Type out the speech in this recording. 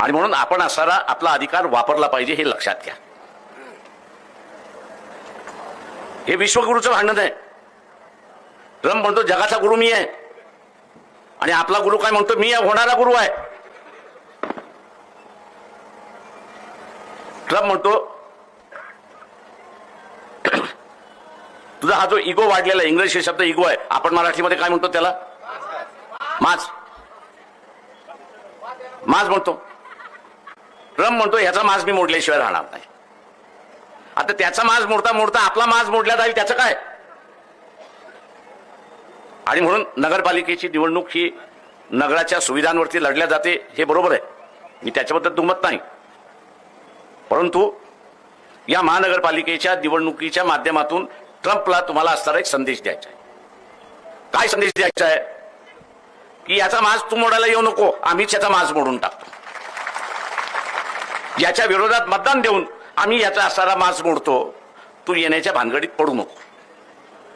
आणि म्हणून आपण असणारा आपला अधिकार वापरला पाहिजे हे लक्षात घ्या. हे विश्वगुरूचं भांडण आहे. रम म्हणतो जगाचा गुरु मी आहे. आणि आपला गुरु काय म्हणतो मी होणारा गुरु आहे. ट्रम्प म्हणतो तुझा हा जो इगो वाढलेला आहे, इंग्रजी शब्द इगो आहे आपण मराठीमध्ये काय म्हणतो त्याला? माज. माज म्हणतो. ट्रम्प म्हणतो ह्याचा माज मी मोडल्याशिवाय राहणार नाही. आता त्याचा माज मोडता मोडता आपला माज मोडला जाईल त्याचं काय? आणि म्हणून नगरपालिकेची निवडणूक ही नगराच्या सुविधांवरती लढल्या जाते हे बरोबर आहे. मी त्याच्याबद्दल दुमत नाही. परंतु या महानगरपालिकेच्या निवडणुकीच्या माध्यमातून ट्रम्पला तुम्हाला असणारा एक संदेश द्यायचा आहे. काय संदेश द्यायचा आहे? की याचा माज तू मोडायला येऊ नको आम्हीच याचा माज मोडून टाकतो. याच्या विरोधात मतदान देऊन आम्ही याचा असारा माज मोडतो. तू येण्याच्या भानगडीत पडू नको.